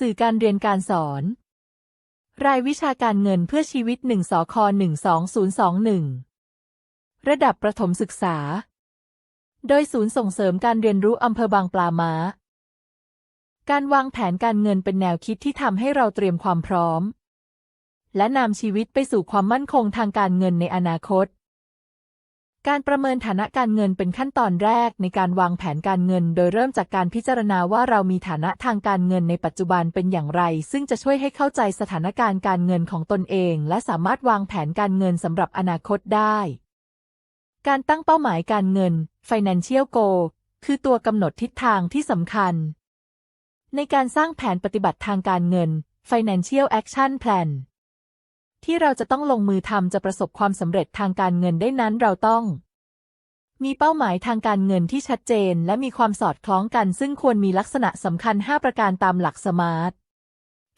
สื่อการเรียนการสอน รายวิชาการเงินเพื่อชีวิต 1สค12021 ระดับประถมศึกษา โดยศูนย์ส่งเสริมการเรียนรู้อำเภอบางปลาม้า การวางแผนการเงินเป็นแนวคิดที่ทำให้เราเตรียมความพร้อม และนำชีวิตไปสู่ความมั่นคงทางการเงินในอนาคต การประเมินฐานะการเงินเป็นขั้นตอนแรกในการวางแผนการเงิน โดยเริ่มจากการพิจารณาว่าเรามีฐานะทางการเงินในปัจจุบันเป็นอย่างไร ซึ่งจะช่วยให้เข้าใจสถานการณ์การเงินของตนเอง และสามารถวางแผนการเงินสำหรับอนาคตได้ การตั้งเป้าหมายการเงิน financial goal คือตัวกำหนดทิศทางที่สำคัญ ในการสร้างแผนปฏิบัติทางการเงิน financial action plan ที่เราจะต้องลงมือทำจะประสบความสำเร็จทางการเงินได้นั้นเราต้อง มีเป้าหมายทางการเงินที่ชัดเจน และมีความสอดคล้องกัน ซึ่งควรมีลักษณะสำคัญ 5 ประการตามหลักสมาร์ท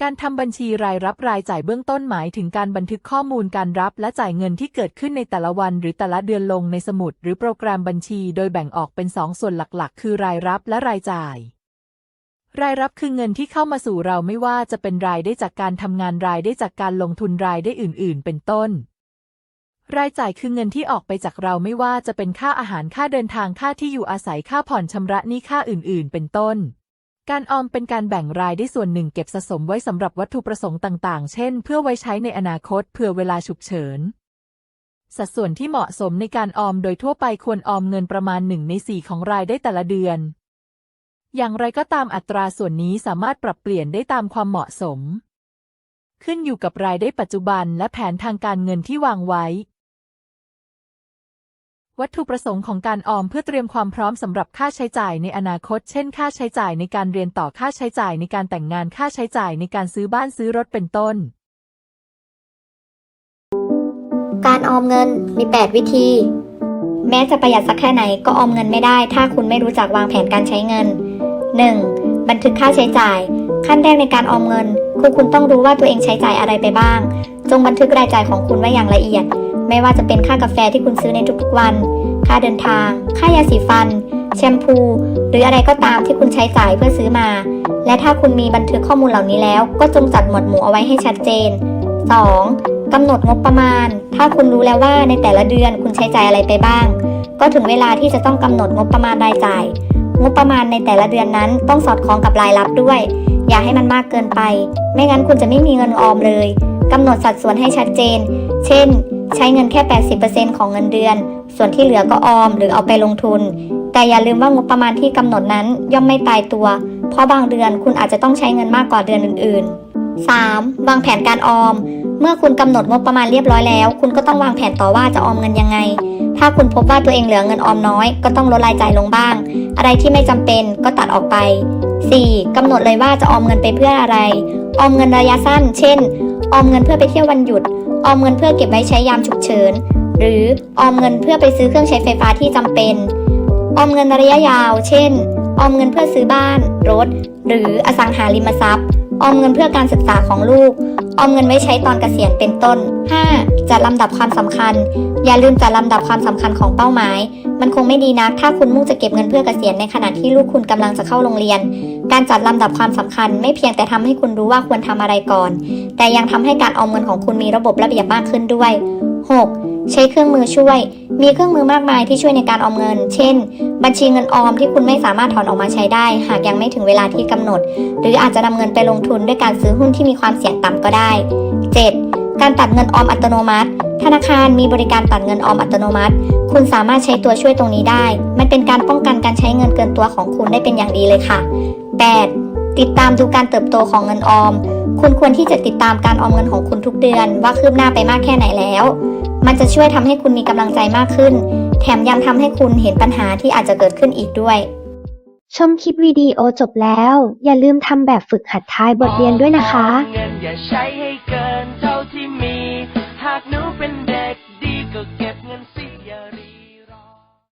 การทำบัญชีรายรับรายจ่ายเบื้องต้นหมายถึงการบันทึกข้อมูลการรับและจ่ายเงินที่เกิดขึ้นในแต่ละวัน หรือแต่ละเดือนลงในสมุด หรือโปรแกรมบัญชี โดยแบ่งออกเป็นสองส่วนหลักๆ คือรายรับและรายจ่าย รายรับคือเงินที่เข้ามาสู่เราไม่ว่าจะเป็นรายได้จากการทำงานรายได้จากการลงทุนรายได้อื่น ๆ เป็นต้น รายจ่ายคือเงินที่ออกไปจากเราไม่ว่าจะเป็นค่าอาหารค่าเดินทางค่าที่อยู่อาศัยค่าผ่อนชำระหนี้ค่าอื่น ๆ เป็นต้น การออมเป็นการแบ่งรายได้ส่วนหนึ่งเก็บสะสมไว้สำหรับวัตถุประสงค์ต่าง ๆ เช่น เพื่อไว้ใช้ในอนาคตเผื่อเวลาฉุกเฉินสัดส่วนที่เหมาะสมในการออมโดยทั่วไปควรออมเงินประมาณหนึ่งในสี่ของรายได้แต่ละเดือน อย่างไรก็ตามอัตราส่วนนี้สามารถปรับเปลี่ยนได้ตามความเหมาะสม ขึ้นอยู่กับรายได้ปัจจุบันและแผนทางการเงินที่วางไว้ วัตถุประสงค์ของการออมเพื่อเตรียมความพร้อมสำหรับค่าใช้จ่ายในอนาคต เช่น ค่าใช้จ่ายในการเรียนต่อค่าใช้จ่ายในการแต่งงานค่าใช้จ่ายในการซื้อบ้านซื้อรถเป็นต้น การออมเงินมี 8 วิธี แม้จะประหยัดสักแค่ไหนก็ออมเงินไม่ได้ ถ้าคุณไม่รู้จักวางแผนการใช้เงิน 1. บันทึกค่าใช้จ่าย ขั้นแรกในการออมเงินคือคุณต้องรู้ว่าตัวเองใช้จ่ายอะไรไปบ้าง จงบันทึกรายจ่ายของคุณไว้อย่างละเอียด ไม่ว่าจะเป็นค่ากาแฟที่คุณซื้อในทุกๆวัน ค่าเดินทาง ค่ายาสีฟัน แชมพู หรืออะไรก็ตามที่คุณใช้จ่ายเพื่อซื้อมา และถ้าคุณมีบันทึกข้อมูลเหล่านี้แล้ว ก็จงจัดหมวดหมู่เอาไว้ให้ชัดเจน 2. กำหนดงบประมาณ ถ้าคุณรู้แล้วว่าในแต่ละเดือนคุณใช้จ่ายอะไรไปบ้าง ก็ถึงเวลาที่จะต้องกำหนดงบประมาณรายจ่าย งบประมาณในแต่ละเดือนนั้นต้องสอดคล้องกับรายรับด้วย อย่าให้มันมากเกินไป ไม่งั้นคุณจะไม่มีเงินออมเลยกำหนดสัดส่วนให้ชัดเจน เช่น ใช้เงินแค่ 80%ของเงินเดือน ส่วนที่เหลือก็ออมหรือเอาไปลงทุน แต่อย่าลืมว่างบประมาณที่กำหนดนั้นย่อมไม่ตายตัว เพราะบางเดือนคุณอาจจะต้องใช้เงินมากกว่าเดือนอื่น ๆ 3. วางแผนการออม เมื่อคุณกำหนดงบประมาณเรียบร้อยแล้ว คุณก็ต้องวางแผนต่อว่าจะออมเงินยังไง ถ้าคุณพบว่าตัวเองเหลือเงินออมน้อย ก็ต้องลดรายจ่ายลงบ้าง อะไรที่ไม่จำเป็นก็ตัดออกไป 4. กำหนดเลยว่าจะออมเงินไปเพื่ออะไร ออมเงินระยะสั้น เช่น ออมเงินเพื่อไปเที่ยววันหยุด ออมเงินเพื่อเก็บไว้ใช้ยามฉุกเฉิน หรือออมเงินเพื่อไปซื้อเครื่องใช้ไฟฟ้าที่จำเป็น ออมเงินระยะยาว เช่น ออมเงินเพื่อซื้อบ้าน รถ หรืออสังหาริมทรัพย์ ออมเงินเพื่อการศึกษาของลูก ออมเงินไว้ใช้ตอนเกษียณเป็นต้น 5. จัดลำดับความสำคัญ อย่าลืมจัดลำดับความสำคัญของเป้าหมาย มันคงไม่ดีนักถ้าคุณมุ่งจะเก็บเงินเพื่อเกษียณในขณะที่ลูกคุณกำลังจะเข้าโรงเรียน การจัดลำดับความสำคัญไม่เพียงแต่ทำให้คุณรู้ว่าควรทำอะไรก่อน แต่ยังทำให้การออมเงินของคุณมีระบบระเบียบมากขึ้นด้วย 6. ใช้เครื่องมือช่วย มีเครื่องมือมากมายที่ช่วยในการออมเงิน เช่น บัญชีเงินออมที่คุณไม่สามารถถอนออกมาใช้ได้ หากยังไม่ถึงเวลาที่กำหนด หรืออาจจะนำเงินไปลงทุนด้วยการซื้อหุ้นที่มีความเสี่ยงต่ำก็ได้ 7. การตัดเงินออมอัตโนมัติ ธนาคารมีบริการตัดเงินออมอัตโนมัติ คุณสามารถใช้ตัวช่วยตรงนี้ได้ มันเป็นการป้องกันการใช้เงินเกินตัวของคุณได้เป็นอย่างดีเลยค่ะ 8. ติดตามดูการเติบโตของเงินออม คุณควรที่จะติดตามการออมเงินของคุณทุกเดือน ว่าคืบหน้าไปมากแค่ไหนแล้ว มันจะช่วยทำให้คุณมีกำลังใจมากขึ้น แถมยังทำให้คุณเห็นปัญหาที่อาจจะเกิดขึ้นอีกด้วย ชมคลิปวิดีโอจบแล้ว อย่าลืมทำแบบฝึกหัดท้ายบทเรียนด้วยนะคะากหนูเป็น